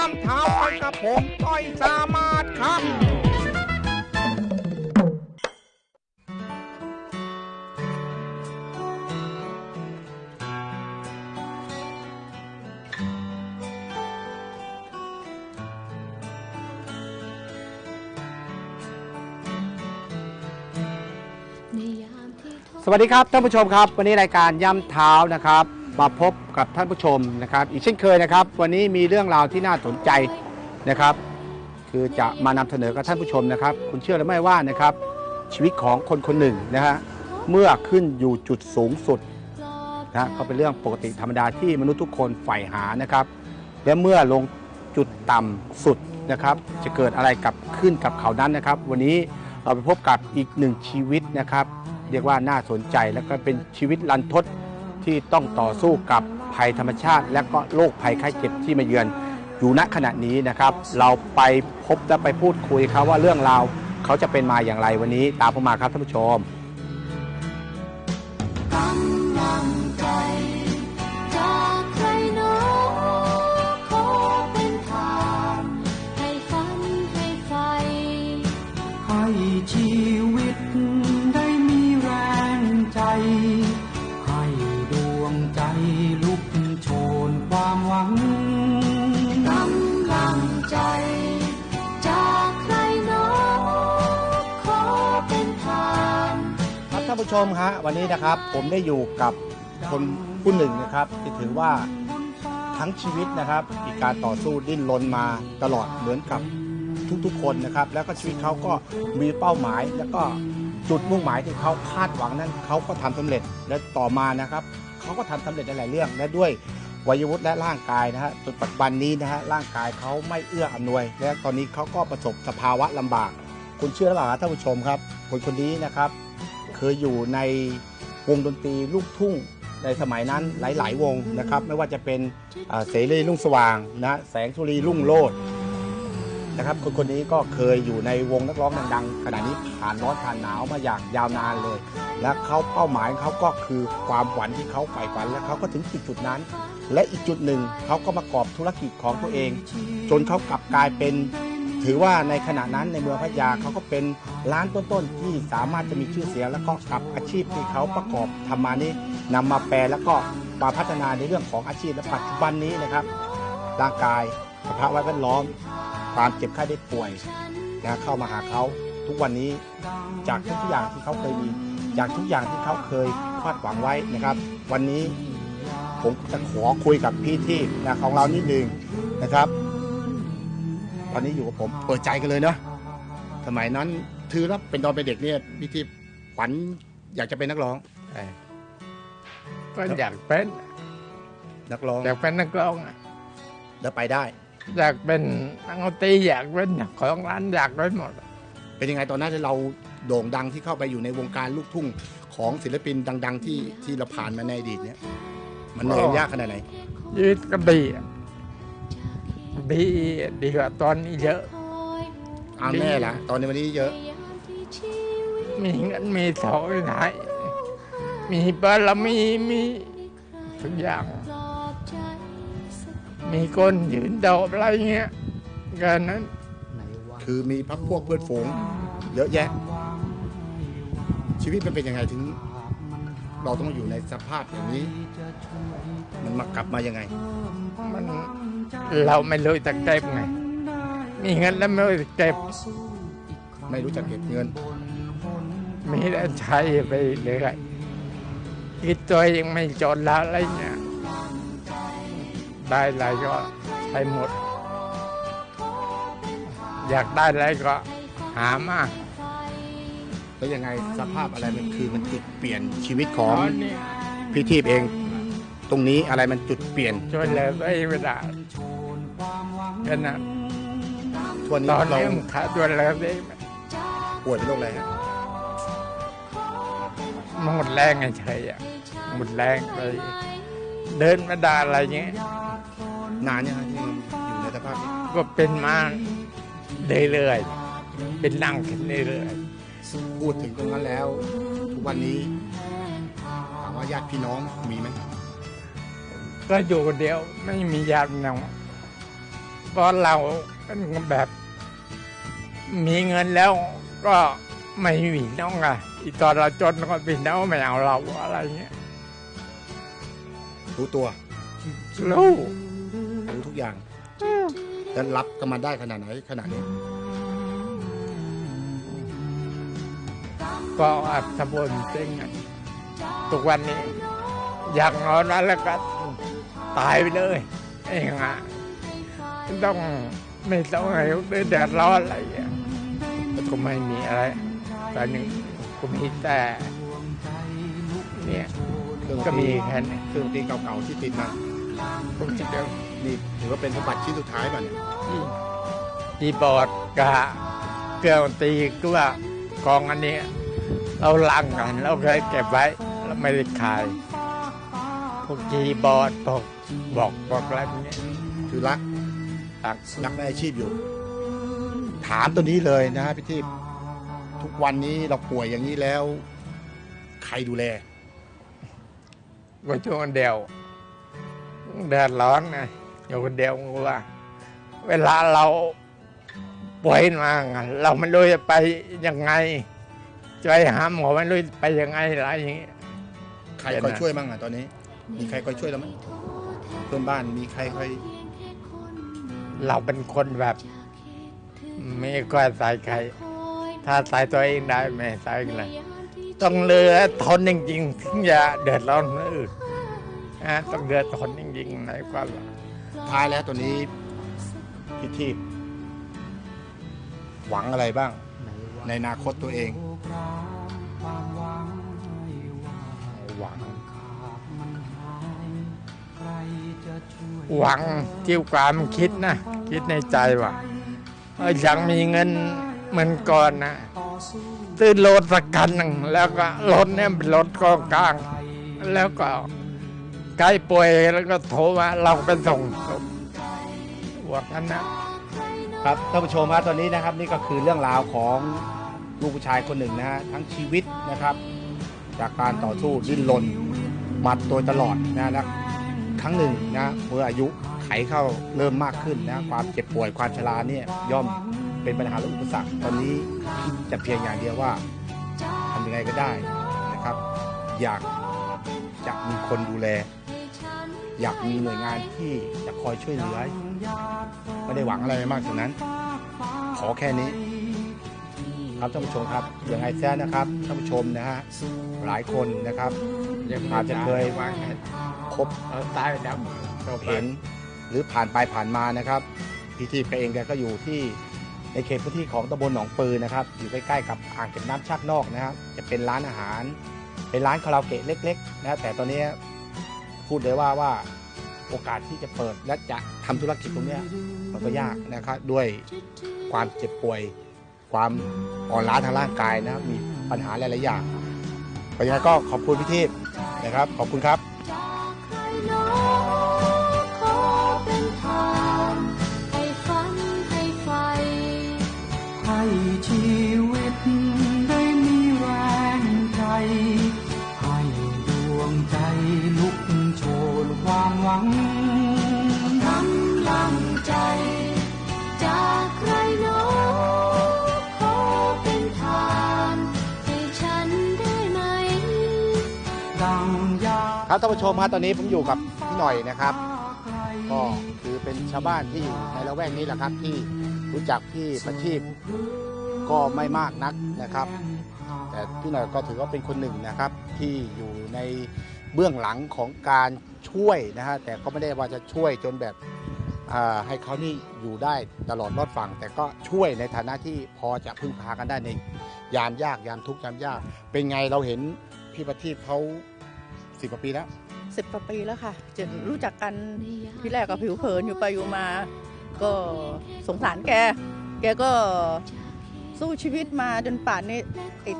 ย่ำเท้าไปกับผมต้อยสามารถครับสวัสดีครับท่านผู้ชมครับ วันนี้รายการย่ำเท้านะครับ มาพบกับท่านผู้ชมนะครับ อีกเช่นเคยนะครับ วันนี้มีเรื่องราวที่น่าสนใจนะครับ คือจะมานำเสนอกับท่านผู้ชมนะครับ คุณเชื่อหรือไม่ว่านะครับ ชีวิตของคนคนหนึ่งนะฮะเมื่อขึ้นอยู่จุดสูงสุดนะก็เป็นเรื่องปกติธรรมดาที่มนุษย์ทุกคนใฝ่หานะครับ และเมื่อลงจุดต่ำสุดนะครับ จะเกิดอะไรกับขึ้นกับเขานั้นนะครับ วันนี้เราไปพบกับอีกหนึ่งชีวิตนะครับ เรียกว่าน่าสนใจแล้วก็เป็นชีวิตลันทด ที่ต้องต่อสู้กับภัยธรรมชาติ และก็โรคภัยไข้เจ็บที่มาเยือน อยู่ณขณะนี้นะครับ เราไปพบและไปพูดคุยเขาว่าเรื่องราวเขาจะเป็นมาอย่างไรวันนี้ ตามผมมาครับท่านผู้ชมกำลั ผู้ชมฮะวันนี้นะครับผมได้อยู่กับคนผู้หนึ่งนะครับที่ถือว่าทั้งชีวิตนะครับมีการต่อสู้ดิ้นรนมาตลอดเหมือนกับทุกๆ คนนะครับ แล้วก็ชีวิตเขาก็มีเป้าหมาย แล้วก็จุดมุ่งหมายที่เขาคาดหวังนั้นเขาก็ทำสำเร็จและต่อมานะครับเขาก็ทำสำเร็จในหลายเรื่อง และด้วยวัยวุฒิและร่างกายนะฮะจนปัจจุบันนี้นะฮะร่างกายเขาไม่เอื้ออำนวย และตอนนี้เขาก็ประสบสภาวะลำบาก คุณเชื่อหรือเปล่าท่านผู้ชมครับคนคนนี้นะครับ เคยอยู่ในวงดนตรีลูกทุ่งในสมัยนั้นหลาย ๆ วงนะครับ ไม่ว่าจะเป็นเสรีรุ่งสว่างนะแสงสุรีรุ่งโรจน์นะครับคนคนนี้ก็เคยอยู่ในวงนักร้องดังๆขณะนี้ผ่านร้อนผ่านหนาวมาอย่างยาวนานเลย และเขาเป้าหมายเขาก็คือความฝันที่เขาใฝ่ฝันและเขาก็ถึงจุดจุดนั้น และอีกจุดหนึ่งเขาก็ประกอบธุรกิจของตัวเอง จนเขากลับกลายเป็น ถือว่าในขณะนั้นในเมืองพัทยาเขาก็เป็นร้านต้นๆที่สามารถจะมีชื่อเสียง แล้วก็กับอาชีพที่เขาประกอบทำมานี้นำมาแปลแล้วก็มาพัฒนาในเรื่องของอาชีพและปัจจุบันนี้นะครับ ร่างกายสภาพแวดล้อม ความเจ็บไข้ได้ป่วยนะเข้ามาหาเขาทุกวันนี้จากทุกอย่างที่เขาเคยมี จากทุกอย่างที่เขาเคยคาดหวังไว้นะครับ วันนี้ผมจะขอคุยกับพี่ที่นะของเรานิดนึงนะครับ ตอนนี้อยู่กับผมเปิดใจกันเลยเนาะสมัยนั้นถือว่าเป็นตอนเป็นเด็กเนี่ยพี่ทิพย์ขวัญอยากจะเป็นนักร้องก็อยากเป็นนักร้องอยากเป็นนักร้องอะแล้วไปได้ อยากเป็นนักดนตรีอยากเป็นของร้านอยากเป็นหมด เป็นยังไงตอนนั้นที่เราโด่งดังที่เข้าไปอยู่ในวงการลูกทุ่งของศิลปินดัง ๆ ที่ที่เราผ่านมาในอดีตเนี่ย มันเหนื่อยยากขนาดไหนชีวิตก็ดีอะ ดีดีกว่าตอนนี้เยอะเอาแน่ละตอนนี้วันนี้เยอะ มีเงินมีทองไหนมีบารมีมีทุกอย่าง มีคนยืนดอกอะไรเงี้ยกันนั้น คือมีพักพวกเพื่อนฝูง เยอะแยะ ชีวิตมันเป็นยังไงถึง เราต้องอยู่ในสภาพอย่างนี้ มันมากลับมายังไง มัน เราไม่รู้จะเก็บไง มีเงินแล้วไม่รู้จะเก็บ ไม่รู้จักเก็บเงิน มีแต่ใช้ไปเรื่อยคิดตัวยังไม่จนละอะไรเงี้ย ได้อะไรก็ใช้หมด อยากได้อะไรก็หามาแล้วยังไงสภาพอะไรมันคือมันจุดเปลี่ยนชีวิตของตอนนี้พี่ทีพเอง ตรงนี้อะไรมันจุดเปลี่ยนช่วยเหลือตัวเองไม่ได้ แค่นั้นทั่วนี้ตอนเรานี้มันขาดช่วยเหลือตัวเองไม่ป่วยเป็นโรคอะไรฮะหมดแรงเฉยๆอะหมดแรงไปเดินไม่ได้อะไรเงี้ย นานยังฮะที่อยู่ในสภาพนี้ก็เป็นมาเรื่อยๆเป็นนั่งขึ้นเรื่อยพูดถึงตรงนั้นแล้ว ทุกวันนี้ถามว่าญาติพี่น้องมีไหม ๆก็อยู่คนเดียวไม่มีญาติพี่น้อง เพราะเราเป็นคนแบบมีเงินแล้วก็ไม่มีน้องไงอีตอนเราจนก็พี่น้องไม่เอาเราอะไรเงี้ยรู้ตัวรู้รู้ทุกอย่างแล้วรับกันมาได้ขนาดไหนขนาดนี้ก็อัศบนจริงอะทุกวันนี้ อยากนอนนั้นแล้วก็ตายไปเลยเองอะไม่ ต้องไม่ต้องให้เดือดร้อนอะไรอย่างเงี้ยก็ไม่มีอะไรตอนนี้ก็มีแต่เนี่ยเครื่องก็มีตีแค่นี้เครื่องตีเก่าๆที่ติดมาผมคิดว่านี่ถือว่าเป็นสมบัติชิ้นสุดท้ายป่ะเนี่ยคีย์บอร์ดกับเครื่องดนตรีก็ว่ากองอันนี้ เราลังกันเราเคยเก็บไว้เราไม่ได้ขายพวกคีย์บอร์ดพวกบอกบอกอะไรพวกนี้คือรัก ตักรักในอาชีพอยู่ ถามตัวนี้เลยนะฮะพี่ทิพย์ทุกวันนี้เราป่วยอย่างนี้แล้ว ใครดูแลก็ช่วงเดียวเดือดร้อนไงอยู่คนเดียวก็ว่า เวลาเราป่วยมาไงเราไม่รู้จะไปยังไงจะไปหาหมอไม่รู้จะไปยังไงอะไรอย่างนี้ใครเป็นคอยไงช่วยบ้างอะตอนนี้ มีใครคอยช่วยเราไหมเพื่อนบ้านมีใครคอย เราเป็นคนแบบ ไม่ค่อยใส่ใคร ถ้าใส่ตัวเองได้ไม่ใส่เลยต้องเรือทนจริงๆถึงจะเดือดร้อนนอื่นนะต้องเดือดทนจริงๆในความท้ายแล้วตัวนี้พี่ทิพย์หวังอะไรบ้าง ในอนาคตตัวเอง หวังที่ความคิดนะ คิดในใจว่าอยากมีเงินเหมือนก่อนนะตื้นรถสักคันหนึ่งแล้วก็รถเนี่ยเป็นรถกองกลาง แล้วก็ใกล้ป่วยแล้วก็โทรมาเราไปส่งหวังนั้นนะครับท่านผู้ชมครับตอนนี้นะครับ นี่ก็คือเรื่องราวของลูกผู้ชายคนหนึ่งนะฮะทั้งชีวิตนะครับ จากการต่อสู้ดิ้นรนมาโดยตลอดนะนะ ครั้งหนึ่งนะเมื่ออายุไขเข้าเริ่มมากขึ้นนะความเจ็บป่วยความชราเนี่ยย่อมเป็นปัญหาและอุปสรรคตอนนี้คิดจะเพียงอย่างเดียวว่าทำยังไงก็ได้นะครับ อยากจะมีคนดูแล อยากมีหน่วยงานที่จะคอยช่วยเหลือไม่ได้หวังอะไรมากจากนั้น ขอแค่นี้ ครับท่านผู้ชมครับยังไงแท้นะครับท่านผู้ชมนะฮะหลายคนนะครับอาจจะเคยวางแผนพบเอาตายดับก็เห็เห็นนหรือผ่านไปผ่านมานะครับพี่ทีพแกเองแกก็อยู่ที่ในเขตพื้นที่ของตำบลหนองปือนะครับ อยู่ใกล้ๆกับอ่างเก็บน้ำชักนอกนะครับจะเป็นร้านอาหาร เป็นร้านคาราโอเกะเล็กๆนะแต่ตอนนี้พูดเลยว่าว่าโอกาสที่จะเปิดและจะทำธุรกิจตรงเนี้ยมันก็ยากนะครับด้วยความเจ็บป่วย ความอ่อนล้าทางร่างกายนะครับมีปัญหาหลายๆอย่างเพราะฉะนั้นก็ขอบคุณพี่ทีพนะครับ ขอบคุณครับ ครับท่านผู้ชมครับตอนนี้ผมอยู่กับพี่หน่อยนะครับ ก็คือเป็นชาวบ้านที่อยู่ในละแวกนี้แหละครับ ที่รู้จักพี่ประทีปก็ไม่มากนักนะครับ แต่พี่หน่อยก็ถือว่าเป็นคนหนึ่งนะครับ ที่อยู่ในเบื้องหลังของการช่วยนะฮะแต่ก็ไม่ได้ว่าจะช่วยจนแบบให้เขานี่อยู่ได้ตลอดรอดฝั่ง แต่ก็ช่วยในฐานะที่พอจะพึ่งพากันได้ในยามยากยามทุกข์ยามยาก เป็นไงเราเห็นพี่ประทีปเขา สิบกว่าปีแล้วสิบกว่าปีแล้วค่ะจะรู้จักกันที่แรกก็ผิวเผินอยู่ไปอยู่มา ก็สงสารแก แกก็สู้ชีวิตมาจนป่านนี้ติด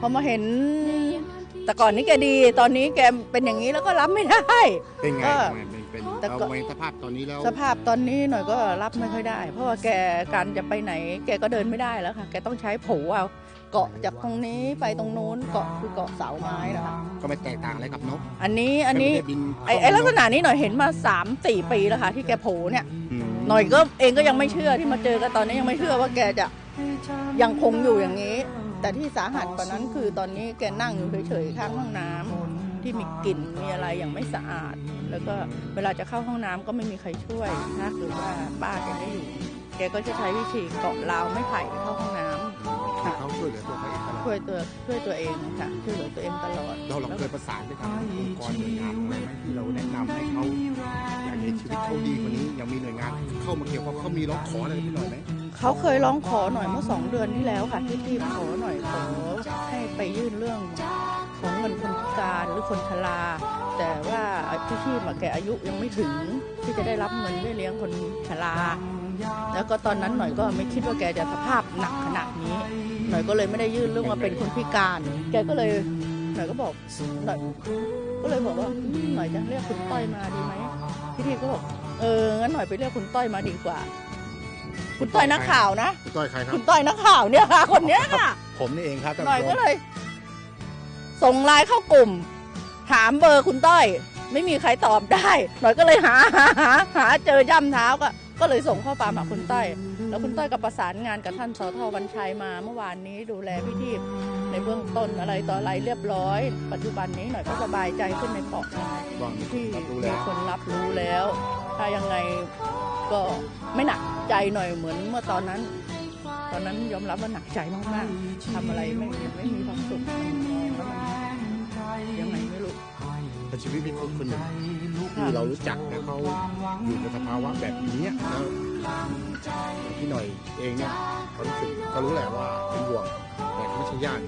พอมาเห็น แต่ก่อนนี้แกดี ตอนนี้แกเป็นอย่างนี้แล้วก็รับไม่ได้ เป็นไงก็ทำไม เป็นเป็นแต่เราก็เองสภาพตอนนี้แล้วสภาพตอนนี้หน่อยก็รับไม่ค่อยได้ เพราะว่าแกการจะไปไหน แกก็เดินไม่ได้แล้วค่ะ แกต้องใช้ผูเอาเกาะจากตรงนี้ไปตรงนู้นเกาะคือเกาะเสาไม้นะคะก็ไม่แตกต่างอะไรกับนกอันนี้อันนี้ไม่ได้บินไอ้ไอ้ลักษณะนี้หน่อยเห็นมาสามสี่ปีแล้วค่ะ ที่แกโผล่เนี่ยอืมหน่อยก็เองก็ยังไม่เชื่อที่มาเจอกันตอนนี้ยังไม่เชื่อว่าแกจะยังคงอยู่อย่างนี้ แต่ที่สาหัสกว่านั้นคือตอนนี้แกนั่งอยู่เฉยๆข้างห้องน้ำที่มีกลิ่นมีอะไรอย่างไม่สะอาด แล้วก็เวลาจะเข้าห้องน้ำก็ไม่มีใครช่วยถ้าหรือว่าป้าแกไม่อยู่ แกก็จะใช้วิธีเกาะราวไม้ไผ่เข้าห้องน้ำที่เขาช่วยเหลือตัวเขาเองตลอดช่วยตัวช่วยตัวเองค่ะช่วยเหลือตัวเองตลอด เราเราเคยประสานไปทางองค์กรหน่วยงานอะไรไหมที่เราแนะนำให้เขาอยากเห็นชีวิตเขาดีกว่านี้ยังมีหน่วยงานเข้ามาเกี่ยวข้องเขามีร้องขออะไรพี่หน่อยไหมเขาเคยร้องขอหน่อยเมื่อสองเดือนที่แล้วค่ะที่ที่ขอหน่อยขอให้ไปยื่นเรื่องของเงินคนพิการหรือคนชราแต่ว่า พี่ชีพอะแกอายุยังไม่ถึงที่จะได้รับเงินเบี้ยเลี้ยงคนชราแล้วก็ตอนนั้นหน่อยก็ไม่คิดว่าแกจะสภาพหนักขนาดนี้ หน่อยก็เลยไม่ได้ยื่นเรื่องว่าเป็นคนพิการ แกก็เลยหน่อยก็บอกหน่อยก็เลยบอกว่าอืมหน่อยจะเรียกคุณต้อยมาดีไหมพี่ทีก็บอกเอองั้นหน่อยไปเรียกคุณต้อยมาดีกว่า คุณต้อยนักข่าวนะคุณต้อยใครครับคุณต้อยนักข่าวเนี่ยค่ะคนเนี้ยค่ะผมนี่เองครับท่านหน่อยผู้ชก็มเลย ส่งไลน์เข้ากลุ่ม ถามเบอร์คุณต้อย ไม่มีใครตอบได้ หน่อยก็เลยหาหาหาหาเจอย่ำเท้าก็ก็เลยส่งข้อความหาคุณต้อย แล้วคุณต้อยก็ประสานงานกับท่านสทวันชัยมาเมื่อวานนี้ดูแลพิธีในเบื้องต้นอะไรต่ออะไรเรียบร้อย ปัจจุบันนี้หน่อยก็สบายใจขึ้นในเกาะที่มีคนรับรู้แล้ว ถ้ายังไงก็ไม่หนักใจหน่อยเหมือนเมื่อตอนนั้น ตอนนั้นยอมรับว่าหนักใจมากๆทำอะไรไม่ไม่มีความสุข ชีวิตมีคนคนหนึ่งที่เรารู้จักนะเขาอยู่ในสภาวะแบบนี้แล้วพี่หน่อยเองเนี่ยเขารู้สึกก็รู้แหละว่าเป็นห่วงแต่เขาไม่ใช่ญาติ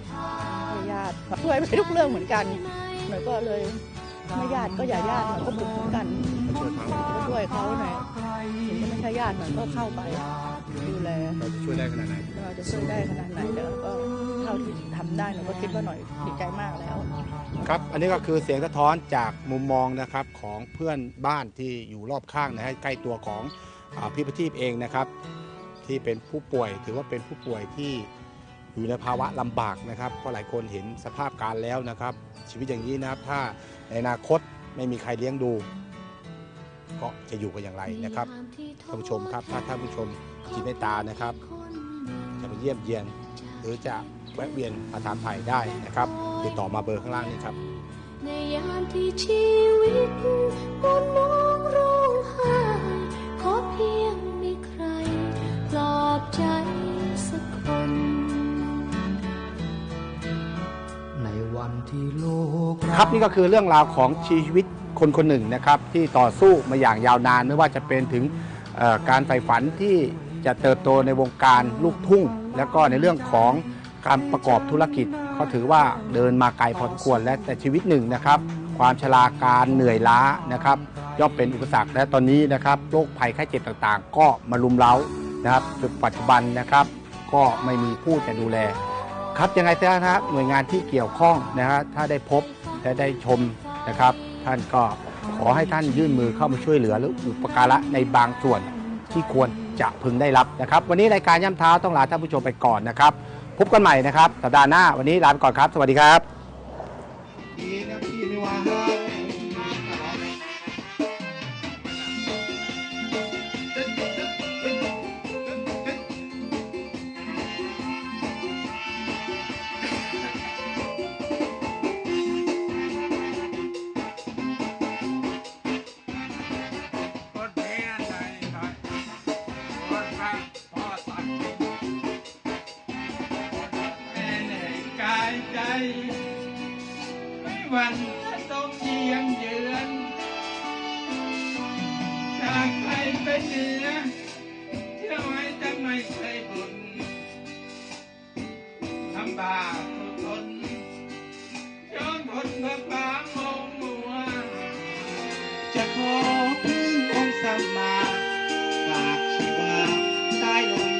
ให้ญาติช่วยไปทุกเรื่องเหมือนกันหน่อยก็เลยไม่ญาติก็อย่าญาติหน่อยก็ปลุกเหมือนกันเขาช่วยเขาก็ช่วยเขาหน่อยถึงจะไม่ใช่ญาติหน่อยก็เข้าไปดูแลเราจะช่วยได้ขนาดไหนไม่ว่าจะช่วยได้ขนาดไหนแต่ก็เท่าที่ทำได้หนูก็คิดว่าหน่อยดีใจมากแล้วครับ อันนี้ก็คือเสียงสะท้อนจากมุมมองนะครับของเพื่อนบ้านที่อยู่รอบข้างนะฮะใกล้ตัวของอาพี่ประทีปเองนะครับ ที่เป็นผู้ป่วยถือว่าเป็นผู้ป่วยที่อยู่ในภาวะลำบากนะครับเพราะหลายคนเห็นสภาพการแล้วนะครับ ชีวิตอย่างนี้นะครับ ถ้าในอนาคตไม่มีใครเลี้ยงดู ก็จะอยู่กันอย่างไรนะครับท่านผู้ชมครับถ้าท่านผู้ชมจิตเมตตานะครับ จะมาเยี่ยมเยียน หรือจะ แวะเวียนมาถามไถ่ได้นะครับ ติดต่อมาเบอร์ข้างล่างนี้ครับ ในยามที่ชีวิตปวดมองร้องไห้ขอเพียงมีใครปลอบใจสักคน ในวันที่โลกครับนี่ก็คือเรื่องราวของชีวิตคนคนหนึ่งนะครับ ที่ต่อสู้มาอย่างยาวนานไม่ว่าจะเป็นถึงเอ่อการใฝ่ฝันที่จะเติบโตในวงการลูกทุ่ง แล้วก็ในเรื่องของ การประกอบธุรกิจเขาถือว่าเดินมาไกลพอสมควรและแต่ชีวิตหนึ่งนะครับ ความชราการเหนื่อยล้านะครับย่อมเป็นอุปสรรคและตอนนี้นะครับโรคภัยไข้เจ็บต่างๆ ก็มาลุมเล้านะครับจนปัจจุบันนะครับ ก็ไม่มีผู้จะดูแล ครับยังไงซะนะครับหน่วยงานที่เกี่ยวข้องนะฮะถ้าได้พบและได้ชมนะครับ ท่านก็ขอให้ท่านยื่นมือเข้ามาช่วยเหลือหรืออุปการะในบางส่วนที่ควรจะพึงได้รับนะครับ วันนี้รายการย่ำเท้าต้องลาท่านผู้ชมไปก่อนนะครับ พบกันใหม่นะครับสัปดาห์หน้าวันนี้ลาไปก่อนครับ สวัสดีครับ ไม่วั่นต้องเยียงเยือนจากใครไปเหนือเชื่อไห้จะไม่เคยบุญลำบากทนย้อนทนเพื่อฟ้ามองมัว จะขอพึ่งองค์สัมมาฝากชีวาใต้หน่